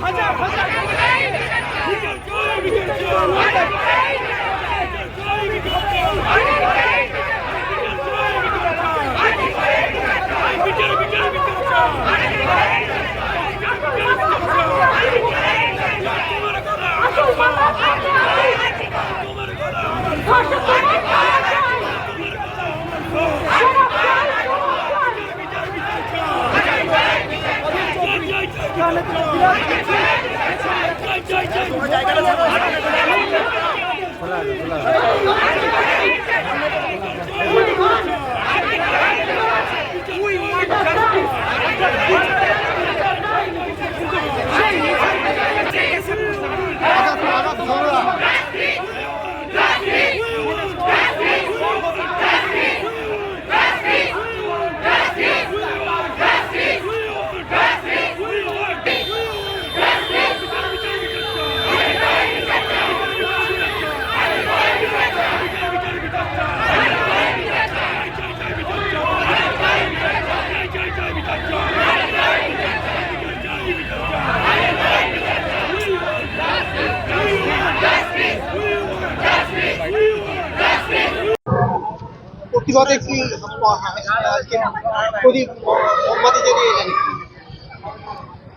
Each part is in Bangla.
Hacer, Hacer. Karşı প্রতিবাদে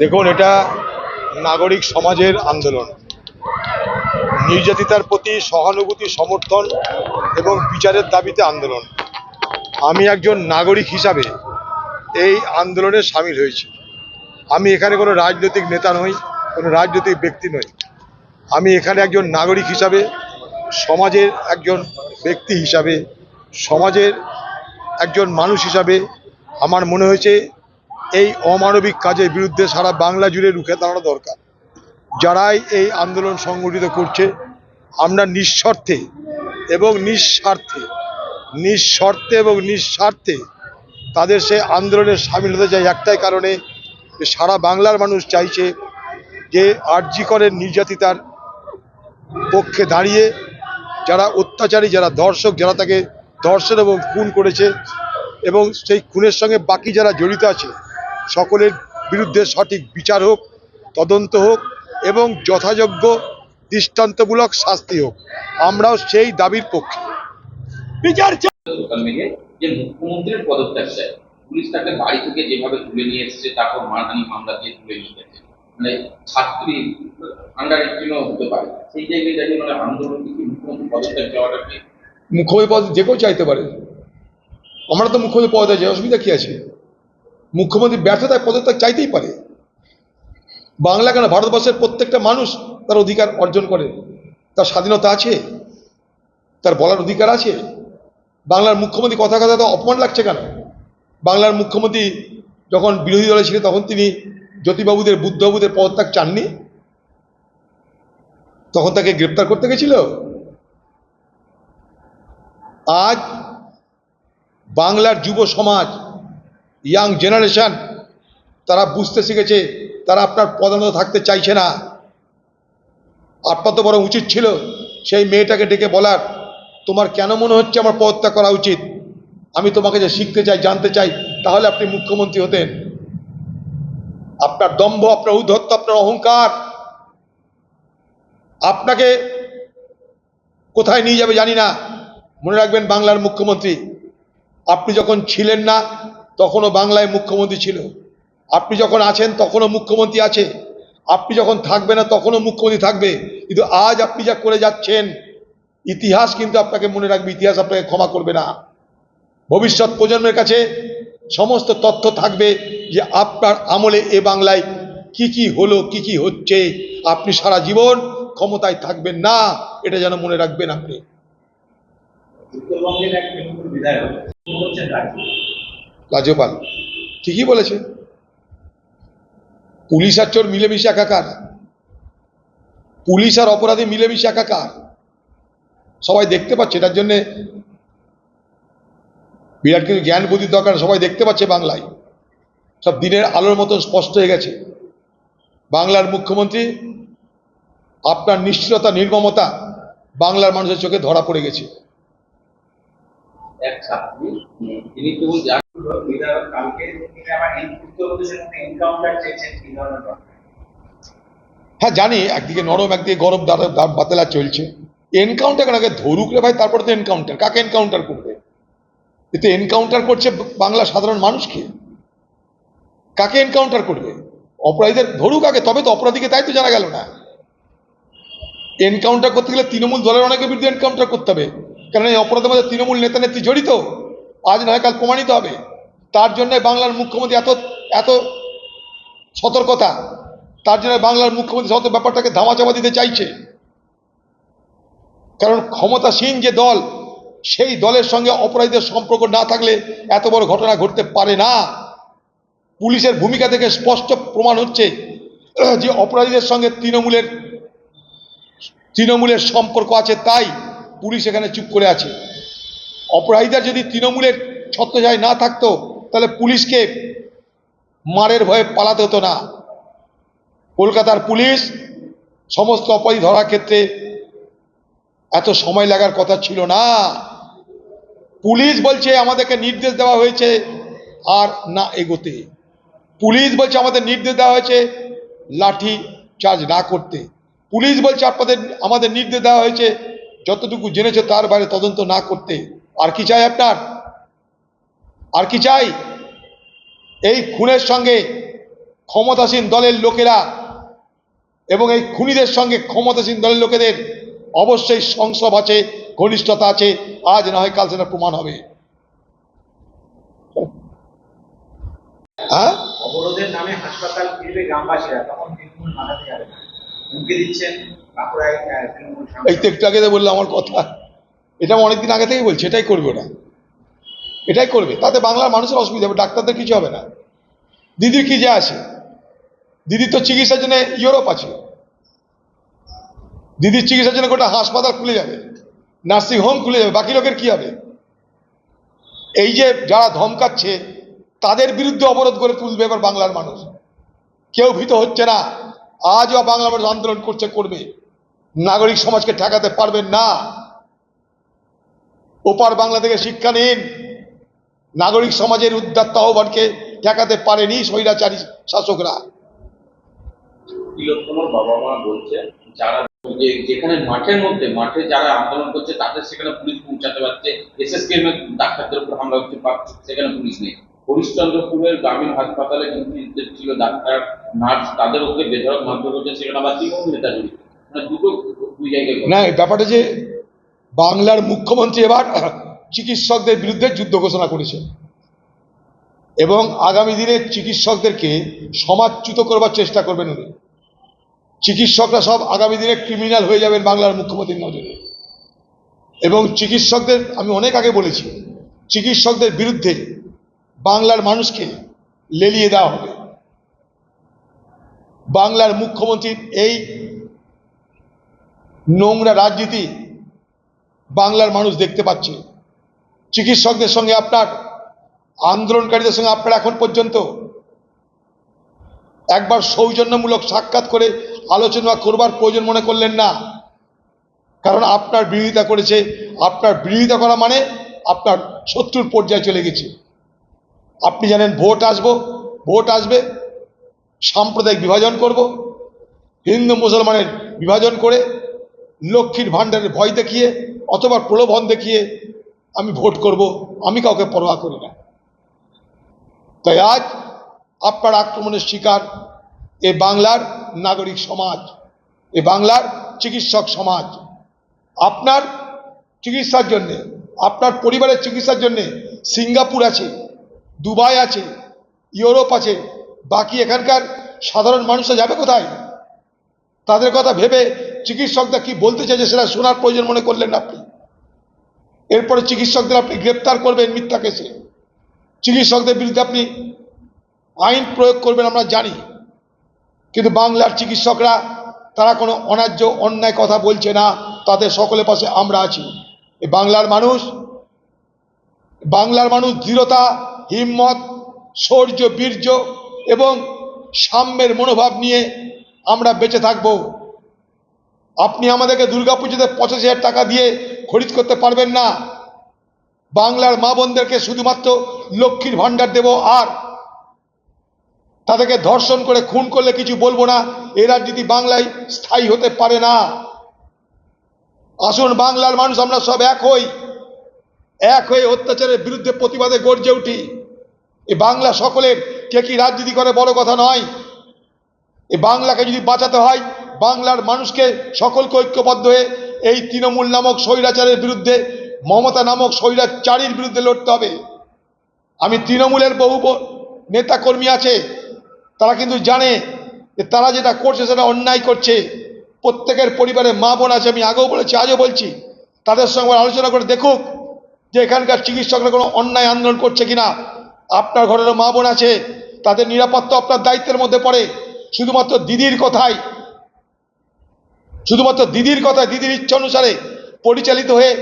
দেখুন, এটা নাগরিক সমাজের আন্দোলন। নির্যাতিতার প্রতি সহানুভূতি, সমর্থন এবং বিচারের দাবিতে আন্দোলন। আমি একজন নাগরিক হিসাবে এই আন্দোলনে সামিল হয়েছি। আমি এখানে কোনো রাজনৈতিক নেতা নই, কোনো রাজনৈতিক ব্যক্তি নই। আমি এখানে একজন নাগরিক হিসাবে, সমাজের একজন ব্যক্তি হিসাবে, সমাজের একজন মানুষ হিসাবে আমার মনে হয়েছে এই অমানবিক কাজের বিরুদ্ধে সারা বাংলা জুড়ে রুখে দাঁড়ানো দরকার। যারাই এই আন্দোলন সংগঠিত করছে, আমরা নিঃস্বার্থে এবং নিঃস্বার্থে, নিঃশর্তে এবং নিঃস্বার্থে তাদের সে আন্দোলনে সামিল হতে চাই। একটাই কারণে যে সারা বাংলার মানুষ চাইছে যে আর্যিকরের নির্যাতিতার পক্ষে দাঁড়িয়ে যারা অত্যাচারী, যারা ধর্ষক, যারা তাকে ধর্ষণ এবং খুন করেছে এবং সেই খুনের সঙ্গে বাকি যারা জড়িত আছে সকলের বিরুদ্ধে সঠিক বিচার হোক তদন্ত হোক এবং যথাযোগ্য দৃষ্টান্তমূলক শাস্তি হোক। আমরাও সেই দাবির পক্ষে। বিচার চাই। যে মুখ্যমন্ত্রীর পদত্যাগ চাই পুলিশ তাকে বাড়ি থেকে যেভাবে তুলে নিয়ে এসেছে তারপর মারহানি মামলা দিয়ে তুলে নিয়ে গেছে। মানে ছাত্রী আন্ডার এইটিনও হতে পারে। সেই জায়গায় দাঁড়িয়ে মানে আন্দোলন কি মুখ্যমন্ত্রী পদত্যাগ চাওয়াটা কি? মুখ্যমন্ত্রী পদ যে কেউ চাইতে পারে। আমরা তো মুখ্যমন্ত্রী পদ চাই অসুবিধা কি আছে? মুখ্যমন্ত্রী ব্যর্থতায় পদত্যাগ চাইতেই পারে। বাংলা কেন ভারতবর্ষের প্রত্যেকটা মানুষ তার অধিকার অর্জন করে? তার স্বাধীনতা আছে? তার বলার অধিকার আছে? বাংলার মুখ্যমন্ত্রী কথা কথা তো অপমান লাগছে কেন? বাংলার মুখ্যমন্ত্রী যখন বিরোধী দলে ছিলেন, তখন তিনি জ্যোতিবাবুদের, বুদ্ধবাবুদের পদত্যাগ চাননি? তখন তাকে গ্রেপ্তার করতে গেছিল? আজ বাংলার যুব সমাজ ইয়াং জেনারেশন তারা বুঝতে শিখেছে, তারা আপনার পদানত থাকতে চাইছে না। আপনার তো বড় উচিত ছিল সেই মেয়েটাকে ডেকে বলার, তোমার কেন মনে হচ্ছে আমার পদত্যাগ করা উচিত? আমি তোমাকে যে শিখতে চাই, জানতে চাই, তাহলে আপনি মুখ্যমন্ত্রী হতেন। আপনার দম্ভ, আপনার উদ্ধত্ত আপনার অহংকার, আপনাকে কোথায় নিয়ে যাবে জানি না। মনে রাখবেন বাংলার মুখ্যমন্ত্রী, আপনি যখন ছিলেন না তখনও বাংলায় মুখ্যমন্ত্রী ছিল। আপনি যখন আছেন, তখনও মুখ্যমন্ত্রী আছে। আপনি যখন থাকবে না, তখনও মুখ্যমন্ত্রী থাকবে। কিন্তু আজ আপনি যা করে যাচ্ছেন, ইতিহাস কিন্তু আপনাকে মনে রাখবে, ইতিহাস আপনাকে ক্ষমা করবে না। ভবিষ্যৎ প্রজন্মের কাছে সমস্ত তথ্য থাকবে যে আপনার আমলে এ বাংলায় কি কি হলো, কি কি হচ্ছে। আপনি সারা জীবন ক্ষমতায় থাকবেন না, এটা যেন মনে রাখবেন আপনি। উত্তরবঙ্গের এক বিধায়ক রাজ্যপাল। ঠিকই বলেছে। পুলিশ আর চোর মিলেমিশে একাকার পুলিশ আর অপরাধী মিলেমিশে একাকার সবাই দেখতে পাচ্ছে, এটার জন্যে বিরাট কিছু জ্ঞান বুদ্ধির দরকার, সবাই দেখতে পাচ্ছে বাংলায়। সব দিনের আলোর মতন স্পষ্ট হয়ে গেছে। বাংলার মুখ্যমন্ত্রী, আপনার নিশ্চয়তা নির্মমতা বাংলার মানুষের চোখে ধরা পড়ে গেছে। হ্যাঁ জানি, একদিকে নরম, একদিকে গরম চলছে। এনকাউন্টার আগে ধরুক রে ভাই, তারপরে তো এনকাউন্টার কাকে এনকাউন্টার করবে? এতে এনকাউন্টার করছে বাংলা সাধারণ মানুষকে। কাকে এনকাউন্টার করবে? অপরাধীদের ধরুক আগে, তবে তো অপরাধীকে তাই তো জানা গেল না। এনকাউন্টার করতে গেলে তৃণমূল দলের অনেকের বিরুদ্ধে এনকাউন্টার করতে হবে। কারণ এই অপরাধের মধ্যে তৃণমূল নেতা নেত্রী জড়িত। আজ নয়, কাল প্রমাণিত হবে। তার জন্য বাংলার মুখ্যমন্ত্রী এত এত সতর্কতা। তার জন্য বাংলার মুখ্যমন্ত্রী সমস্ত ব্যাপারটাকে ধামাচাপা দিতে চাইছে। কারণ ক্ষমতাসীন যে দল, সেই দলের সঙ্গে অপরাধীদের সম্পর্ক না থাকলে এত বড় ঘটনা ঘটতে পারে না। পুলিশের ভূমিকা থেকে স্পষ্ট প্রমাণ হচ্ছে যে অপরাধীদের সঙ্গে তৃণমূলের তৃণমূলের সম্পর্ক আছে তাই পুলিশ এখানে চুপ করে আছে। অপরাধীরা যদি তৃণমূলের ছত্রছায় না থাকতো, তাহলে পুলিশকে মারের ভয়ে পালাতে হতো না। কলকাতার পুলিশ সমস্ত অপরাধী ধরার ক্ষেত্রে এত সময় লাগার কথা ছিল না। পুলিশ বলছে, আমাদেরকে নির্দেশ দেওয়া হয়েছে আর না এগোতে। পুলিশ বলছে, আমাদের নির্দেশ দেওয়া হয়েছে লাঠি চার্জ না করতে। পুলিশ বলছে, আপনাদের, আমাদের নির্দেশ দেওয়া হয়েছে, যতটুকু জেনেছে তার বাইরে তদন্ত না করতে। আর কি চাই আপনার? আর কি চাই? এই খুনের সঙ্গে ক্ষমতাসীন দলের লোকেরা এবং এই খুনিদের সঙ্গে ক্ষমতাসীন দলের লোকেদের অবশ্যই সংসব আছে ঘনিষ্ঠতা আছে আজ না হয় কাল সেটা প্রমাণ হবে। হ্যাঁ? অবরোধের নামে হাসপাতাল ফিরবে গ্রামবাসীরা তখন তৃণমূল মাথাতে যাবে হুমকি দিচ্ছেন বাঁকুড়ায় এই তো একটু আগে বললাম আমার কথা। এটা আমি অনেকদিন আগে থেকেই বলছি, এটাই করবে ওরা। এটাই করবে, তাতে বাংলার মানুষের অসুবিধা হবে, ডাক্তারদের কিছু হবে না। দিদির কি যে আছে? দিদির তো চিকিৎসার জন্য ইউরোপ আছে। দিদির চিকিৎসার জন্য গোটা হাসপাতাল খুলে যাবে, নার্সিং হোম খুলে যাবে, বাকি লোকের কি হবে? এই যে যারা ধমকাচ্ছে, তাদের বিরুদ্ধে অবরোধ করে তুলবে এবার বাংলার মানুষ। কেউ ভীত হচ্ছে না, আজও বাংলা মানুষ আন্দোলন করছে, করবে। নাগরিক সমাজকে ঠেকাতে পারবেন না। ওপার বাংলা থেকে শিক্ষা নিন। নাগরিক সমাজের উদ্যাত্ত আহ্বানকে ঠেকাতে পারেনি স্বৈরাচারী শাসকরা। বাবা মা বলছে যারা যে যেখানে মাঠের মধ্যে মাঠে যারা আন্দোলন করছে তাদের সেখানে পুলিশ পৌঁছাতে পারছে। এসএসকেএম এর ডাক্তারদের উপর হামলা হচ্ছে সেখানে পুলিশ নেই। হরিশ্চন্দ্রপুরের গ্রামীণ হাসপাতালে কিন্তু ছিল ডাক্তার নার্স তাদের উপরে বেধরক মারধর করছে সেখানে আবার তৃণমূল নেতা জড়িত। মানে দুটো দুই জায়গায় না ব্যাপারটা যে বাংলার মুখ্যমন্ত্রী এবার চিকিৎসকদের বিরুদ্ধে যুদ্ধ ঘোষণা করেছে। এবং আগামী দিনে চিকিৎসকদেরকে সমাজচ্যুত করবার চেষ্টা করবেন উনি। চিকিৎসকরা সব আগামী দিনে ক্রিমিনাল হয়ে যাবেন বাংলার মুখ্যমন্ত্রীর নজরে। এবং চিকিৎসকদের, আমি অনেক আগে বলেছি, চিকিৎসকদের বিরুদ্ধে বাংলার মানুষকে লেলিয়ে দেওয়া হবে। বাংলার মুখ্যমন্ত্রীর এই নোংরা রাজনীতি বাংলার মানুষ দেখতে পাচ্ছে। চিকিৎসকদের সঙ্গে আপনার, আন্দোলনকারীদের সঙ্গে আপনার এখন পর্যন্ত একবার সৌজন্যমূলক সাক্ষাৎ করে আলোচনা করবার প্রয়োজন মনে করলেন না। কারণ আপনার বিরোধিতা করেছে, আপনার বিরোধিতা করা মানে আপনার শত্রুর পর্যায়ে চলে গেছে। আপনি জানেন ভোট আসব, ভোট আসবে, সাম্প্রদায়িক বিভাজন করব, হিন্দু মুসলমানের বিভাজন করে লক্ষ্মীর ভাণ্ডারের ভয় দেখিয়ে অথবা প্রলোভন দেখিয়ে আমি ভোট করব, আমি কাউকে পরোয়া করি না। তাই আজ আপনার আক্রমণের শিকার এ বাংলার নাগরিক সমাজ, এ বাংলার চিকিৎসক সমাজ। আপনার চিকিৎসার জন্যে, আপনার পরিবারের চিকিৎসার জন্যে সিঙ্গাপুর আছে, দুবাই আছে, ইউরোপ আছে, বাকি এখানকার সাধারণ মানুষরা যাবে কোথায়? তাদের কথা ভেবে চিকিৎসকরা কি বলতে চাইছে সেটা শোনার প্রয়োজন মনে করলেন না আপনি। এরপরে চিকিৎসকদের আপনি গ্রেপ্তার করবেন মিথ্যা কেসে। চিকিৎসকদের বিরুদ্ধে আপনি আইন প্রয়োগ করবেন আমরা জানি। কিন্তু বাংলার চিকিৎসকরা, তারা কোনো অন্যায্য অন্যায় কথা বলছে না। তাদের সকলের পাশে আমরা আছি। এই বাংলার মানুষ বাংলার মানুষ দৃঢ়তা, হিম্মত, শৌর্য, বীর্য এবং সাম্যের মনোভাব নিয়ে আমরা বেঁচে থাকব। আপনি আমাদেরকে দুর্গাপুজোতে পঁচাশি হাজার টাকা দিয়ে খরিদ করতে পারবেন না। বাংলার মা বোনদেরকে শুধুমাত্র লক্ষ্মীর ভাণ্ডার দেব আর তাদেরকে ধর্ষণ করে খুন করলে কিছু বলব না। এ রাজনীতি বাংলায় স্থায়ী হতে পারে না। আসুন, বাংলার মানুষ, আমরা সব এক হই। এক হয়ে অত্যাচারের বিরুদ্ধে প্রতিবাদে গর্জে উঠি। এ বাংলা সকলের, কে কি রাজনীতি করে বড় কথা নয়। এ বাংলাকে যদি বাঁচাতে হয়, বাংলার মানুষকে সকলকে ঐক্যবদ্ধ হয়ে এই তৃণমূল নামক স্বৈরাচারের বিরুদ্ধে, মমতা নামক স্বৈরাচারীর বিরুদ্ধে লড়তে হবে। আমি তৃণমূলের বহু নেতাকর্মী আছে, তারা কিন্তু জানে যে তারা যেটা করছে সেটা অন্যায় করছে। প্রত্যেকের পরিবারে মা বোন আছে, আমি আগেও বলেছি, আজও বলছি। তাদের সঙ্গে আলোচনা করে দেখুক যে এখানকার চিকিৎসকরা কোনো অন্যায় আন্দোলন করছে কিনা। আপনার ঘরেরও মা বোন আছে, তাদের নিরাপত্তা আপনার দায়িত্বের মধ্যে পড়ে। শুধুমাত্র দিদির কথাই, শুধুমাত্র দিদির কথায় দিদির ইচ্ছা অনুসারে পরিচালিত হয়ে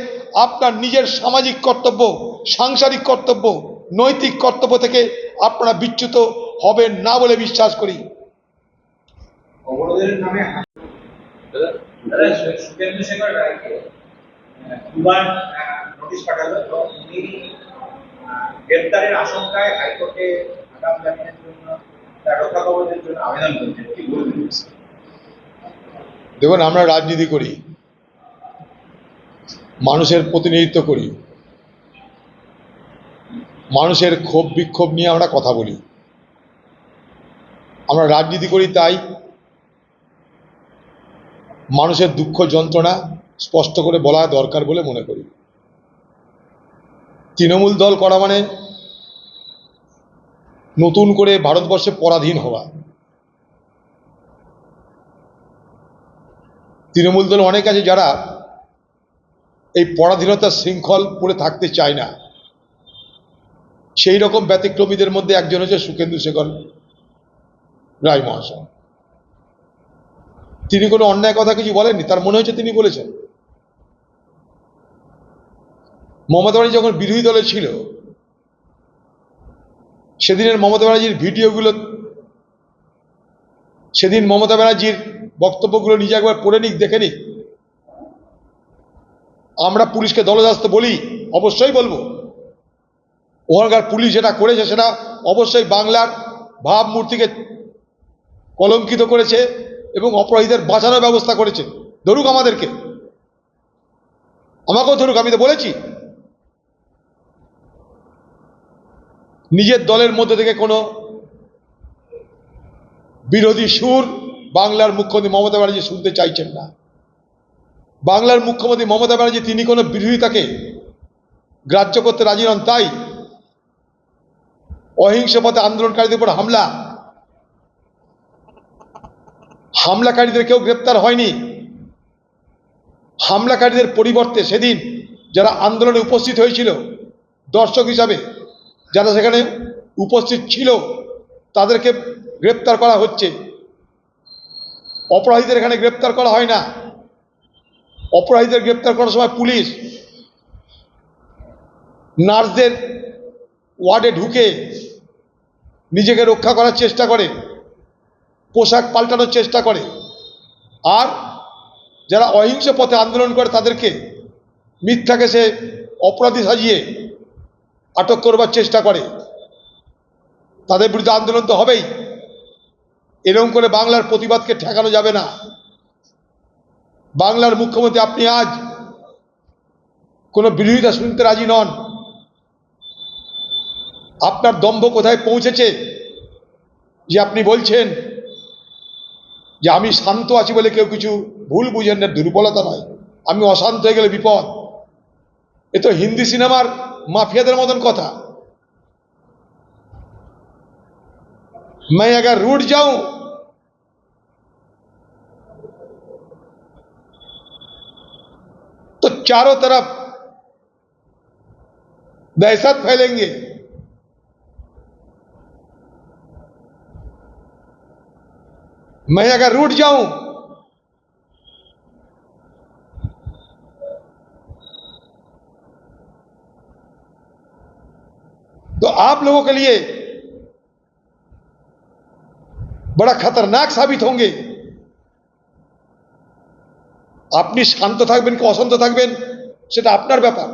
আপনার নিজের সামাজিক কর্তব্য, সাংসারিক কর্তব্য, নৈতিক কর্তব্য থেকে আপনারা বিচ্যুত হবেন না বলে বিশ্বাস করি। গ্রেপ্তারের আশঙ্কায় হাইকোর্টে আগাম জামিনের জন্য দেখুন, আমরা রাজনীতি করি, মানুষের প্রতিনিধিত্ব করি, মানুষের ক্ষোভ বিক্ষোভ নিয়ে আমরা কথা বলি। আমরা রাজনীতি করি তাই মানুষের দুঃখ যন্ত্রণা স্পষ্ট করে বলা দরকার বলে মনে করি। তৃণমূল দল করা মানে নতুন করে ভারতবর্ষে পরাধীন হওয়া। তৃণমূল দল অনেক আছে যারা এই পরাধীনতার শৃঙ্খল পড়ে থাকতে চায় না। সেই রকম ব্যতিক্রমীদের মধ্যে একজন হচ্ছে সুকেন্দু শেখর রায় মহাশয়। তিনি কোনো অন্যায় কথা কিছু বলেননি? তার মনে হচ্ছে তিনি বলেছেন। মমতা যখন বিরোধী দলে ছিল সেদিনের মমতা ব্যানার্জির ভিডিওগুলো, সেদিন মমতা ব্যানার্জির বক্তব্যগুলো নিজে একবার পড়ে নিক, দেখে নিক। আমরা পুলিশকে দলদাস্ত বলি, অবশ্যই বলব। ওখানকার পুলিশ যেটা করেছে সেটা অবশ্যই বাংলার ভাবমূর্তিকে কলঙ্কিত করেছে এবং অপরাধীদের বাঁচানোর ব্যবস্থা করেছে। ধরুক আমাদেরকে। আমাকেও ধরুক, আমি তো বলেছি নিজের দলের মধ্যে থেকে কোনো বিরোধী সুর বাংলার মুখ্যমন্ত্রী মমতা ব্যানার্জি শুনতে চাইছেন না। বাংলার মুখ্যমন্ত্রী মমতা ব্যানার্জি, তিনি কোনো বিরোধিতাকে গ্রাহ্য করতে রাজি নন, তাই অহিংস পথে আন্দোলনকারীদের উপর হামলা। হামলাকারীদের কেউ গ্রেপ্তার হয়নি। হামলাকারীদের পরিবর্তে সেদিন যারা আন্দোলনে উপস্থিত হয়েছিল, দর্শক হিসাবে যারা সেখানে উপস্থিত ছিল, তাদেরকে গ্রেপ্তার করা হচ্ছে। অপরাধীদের এখানে গ্রেপ্তার করা হয় না। অপরাধীদের গ্রেপ্তার করার সময় পুলিশ নার্সদের ওয়ার্ডে ঢুকে নিজেকে রক্ষা করার চেষ্টা করে, পোশাক পাল্টানোর চেষ্টা করে। আর যারা অহিংস পথে আন্দোলন করে, তাদেরকে মিথ্যাকে সে অপরাধী সাজিয়ে আটক করবার চেষ্টা করে। তাদের বিরুদ্ধে আন্দোলন তো হবেই। এরকম করে বাংলার প্রতিবাদকে ঠেকানো যাবে না। বাংলার মুখ্যমন্ত্রী আপনি আজ কোনো বিরোধিতা শুনতে রাজি নন। আপনার দম্ভ কোথায় পৌঁছেছে? যে আপনি বলছেন যে আমি শান্ত আছি বলে কেউ কিছু ভুল বুঝেন না, দুর্বলতা নয়। আমি অশান্ত হয়ে গেলে বিপদ। এ তো হিন্দি সিনেমার মাফিয়াদের মতন কথা मैं अगर रूठ जाऊं तो चारों तरफ दहशत फैलेंगे मैं अगर रूठ जाऊं तो आप लोगों के लिए बड़ा खतरनाक साबित होंगे আপনি শান্ত থাকবেন কি অশান্ত থাকবেন সেটা আপনার ব্যাপার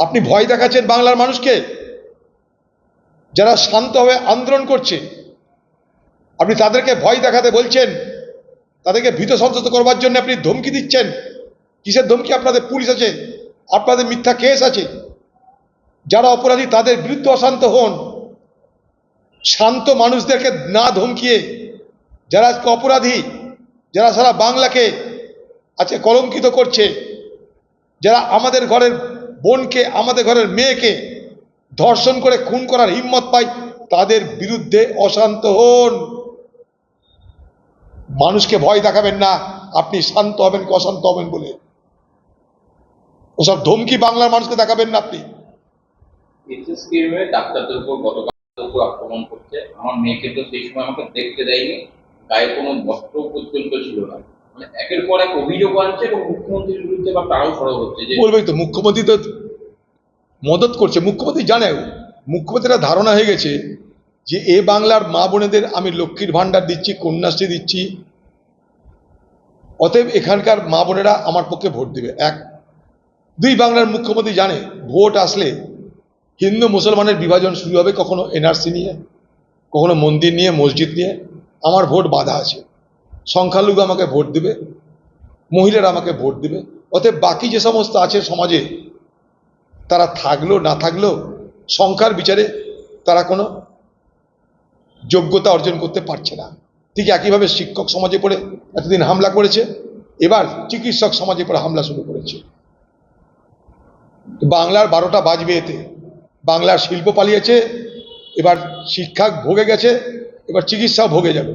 আপনি ভয় দেখাচ্ছেন বাংলার মানুষকে যারা শান্তভাবে আন্দোলন করছে আপনি তাদেরকে ভয় দেখাতে বলছেন তাদেরকে ভীত সন্ত্রস্ত করবার জন্য আপনি ধমকি দিচ্ছেন কিসের ধমকি আপনাদের পুলিশ আছে আপনাদের মিথ্যা কেস আছে যারা অপরাধী, তাদের বিরুদ্ধে অশান্ত হন। শান্ত মানুষদেরকে না ধমকিয়ে, যারা আজকে অপরাধী, যারা সারা বাংলাকে আজকে কলঙ্কিত করছে, যারা আমাদের ঘরের বোনকে, আমাদের ঘরের মেয়েকে ধর্ষণ করে, খুন করার হিম্মত পায়, তাদের বিরুদ্ধে অশান্ত হন। মানুষকে ভয় দেখাবেন না, আপনি শান্ত হবেন কি অশান্ত হবেন বলে। ওসব ধমকি বাংলার মানুষকে দেখাবেন না আপনি। ডাক্তারদের উপর গতকাল উপর আক্রমণ করছে। আমার মেয়েকে তো সেই সময় আমাকে দেখতে দেয়নি। গায়ে কোনো বস্ত্র পর্যন্ত ছিল না। মানে একের পর এক অভিযোগ আনছে এবং মুখ্যমন্ত্রীর বিরুদ্ধে বা তারাও সরব হচ্ছে যে বলবেই তো, মুখ্যমন্ত্রী তো মদত করছে। মুখ্যমন্ত্রী জানে, মুখ্যমন্ত্রীরা ধারণা হয়ে গেছে যে এ বাংলার মা বোনেদের আমি লক্ষ্মীর ভাণ্ডার দিচ্ছি, কন্যাশ্রী দিচ্ছি। অতএব এখানকার মা বোনেরা আমার পক্ষে ভোট দেবে। এক, দুই, বাংলার মুখ্যমন্ত্রী জানে, ভোট আসলে হিন্দু মুসলমানের বিভাজন শুরু হবে কখনো এনআরসি নিয়ে, কখনো মন্দির নিয়ে, মসজিদ নিয়ে। আমার ভোট বাধা আছে। সংখ্যালঘু আমাকে ভোট দেবে, মহিলারা আমাকে ভোট দেবে। অতএব বাকি যে সমস্ত আছে সমাজে, তারা থাকল, না থাকলেও সংখ্যার বিচারে তারা কোনো যোগ্যতা অর্জন করতে পারছে না। ঠিক একইভাবে শিক্ষক সমাজে পড়ে এতদিন হামলা করেছে, এবার চিকিৎসক সমাজে পড়ে হামলা শুরু করেছে। বাংলার বারোটা বাজবে এতে। বাংলার শিল্প পালিয়েছে এবার শিক্ষা ভোগে গেছে এবার চিকিৎসাও ভোগে যাবে।